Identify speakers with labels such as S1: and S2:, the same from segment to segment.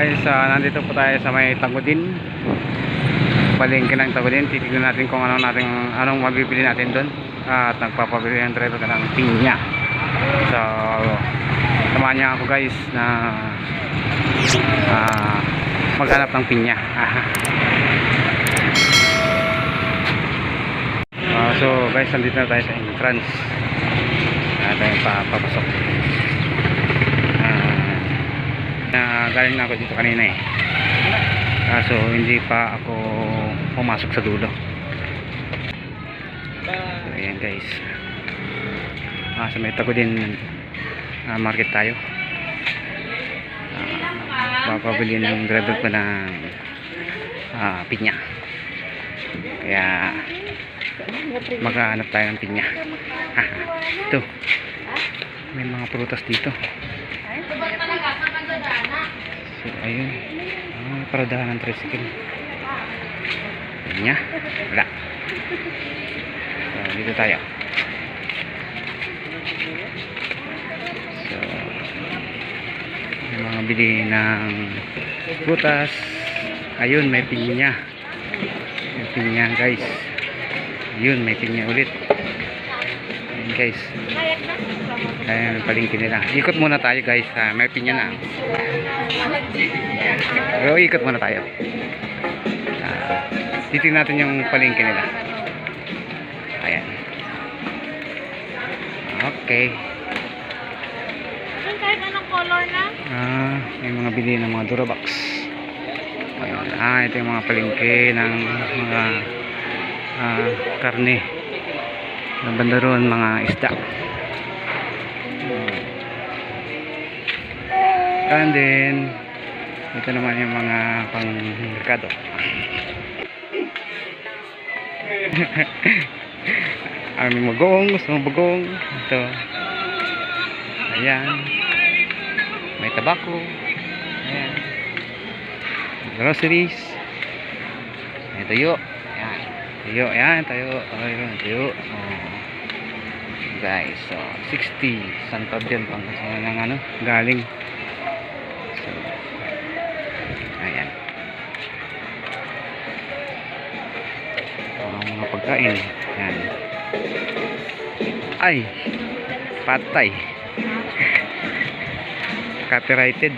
S1: guys, ah, nandito po tayo sa may Tagudin. Palengke ng Tagudin. Titignan natin kung anong natin anong mabibili natin doon. at nagpapabili ng driver ka ng pinya. So, samahan niya ako guys na ah, maghanap ng pinya. Ah, so guys, nandito na tayo sa entrance. Ah, tayo papapasok. Ah, na galing na ako dito kanina eh. Kaso hindi pa ako pumasok sa dulo. So ayan guys. Ah, sa may tago din ah, market tayo. Ah, papabili ng driver ko ng ah, pinya. Kaya maghahanap tayo ng pinya. Ito may mga prutas dito So, ayun. Ah, paradahan ng tricycle. Ayun niya. Wala. So, dito tayo. So, may mga bili ng prutas. Ayun, may pinya. May pinya, guys. Ayun, may pinya ulit. Ayun, guys. Ayan, ang palingki nila. Ikot muna tayo, guys. Ah, may pinya na. Pero ikot muna tayo. Ah, titingnan natin yung palengke nila. Ayan. Okay.
S2: Yung kahit anong color na?
S1: Ah, may mga bili ng mga Durabox. Ayun. Ah, ito yung mga palengke ng mga ah, karne. Ng banda roon, mga isda. And then, ito naman yung mga pang-merkado. Aming magong, gusto mong bagong. Ito. Ayan. May tabako. Ayan. Groceries. May tuyo. Ayan. Tuyo. Ayan. Tuyo. Ayan. Tuyo. Oh. Guys. So, 60. San Fabian pang kasi ng ano. Galing. So, ayan. Ang mga pagkain. Ayan. Ay. Patay. Copyrighted.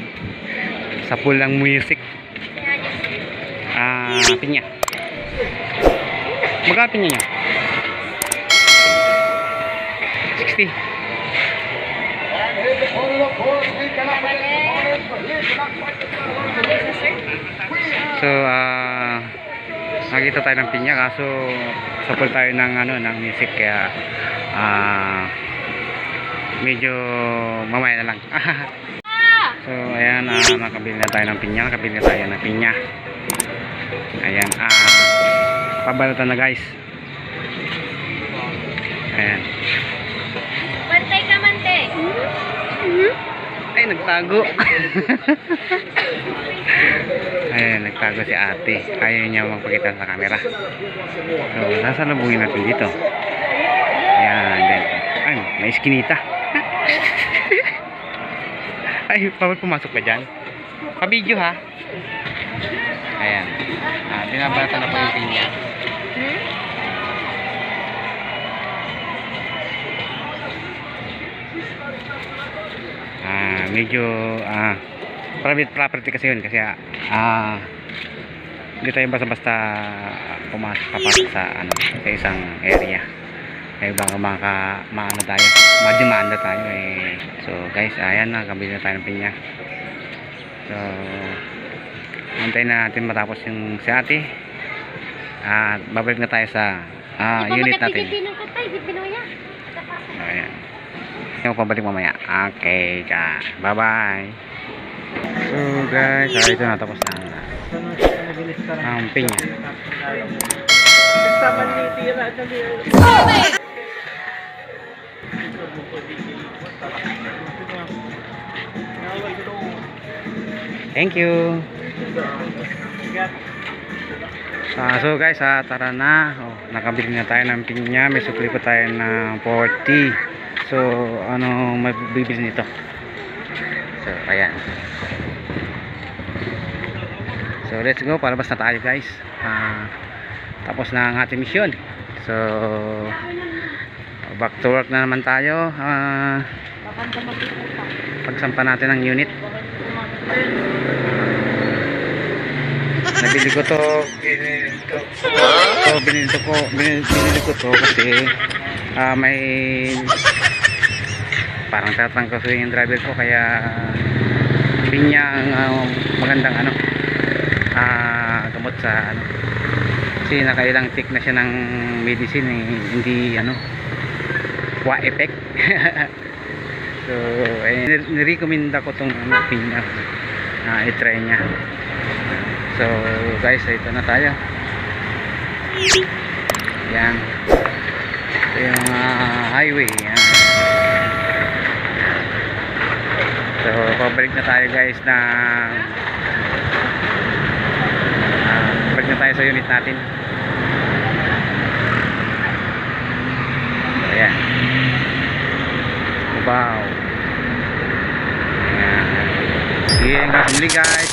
S1: Sa pulang music. Ah, pinya. Magkano pinya niya? 60. So, ah, nakita tayo ng pinya kaso sapol tayo ng ano ng music kaya ah medyo mamaya na lang. so, ayan, ah, nakabili na tayo ng pinya, nakabili na tayo ng pinya. Ayan, ah, pabalatan na guys. Ayan. Ay, nagtago. Ayan, nagtago si ate. Ayaw niya magpakita sa camera. So, sasalubungin natin dito. Ayan, then. Ay, may iskinita. Ay, bawal pumasok ka dyan. Pa-video ha. Ayan. Ah, binabata na po yung pinya. Ah, medyo ah private property kasi yun kasi ah hindi tayo basta-basta pumasok papasok sa ano sa isang area. Kaya baka maka maano tayo mademanda tayo eh. So guys ayan na kabili na tayo ng pinya. So antayin na natin matapos yung si ate. At babalik na tayo sa ah, unit natin. Ayan. Yung pabalik mamaya. Okay, ka. Bye-bye. So, guys, ah, ito na tapos na ang pinya. Thank you. Ah, so guys, ah, tara na. Oh, nakabili na tayo ng pinya. May sukli pa tayo ng 40. So, ano mabibili nito? So, ayan. So let's go, palabas na tayo guys. Ah, tapos na ang ating mission. So back to work na naman tayo. Ah,
S2: Bakanta magpupunta.
S1: pagsampa natin ng unit. Nabili ko to. Binili ko. So, binili ko, binili, binili ko to kasi ah, may parang tatangkas yung driver ko kaya pinya ang ah, magandang ano ah, gamot sa ano. Kasi nakailang tick na siya ng medicine eh, hindi ano wa effect. So eh, nir- nirecommenda ko tong ano, pinya na i-try niya. So guys ito na tayo. Yan. Ito yung ah, highway. Yan. so pabalik na tayo guys na ah, balik na tayo sa unit natin. Ayan. Wow. Ayan. Sige hanggang muli guys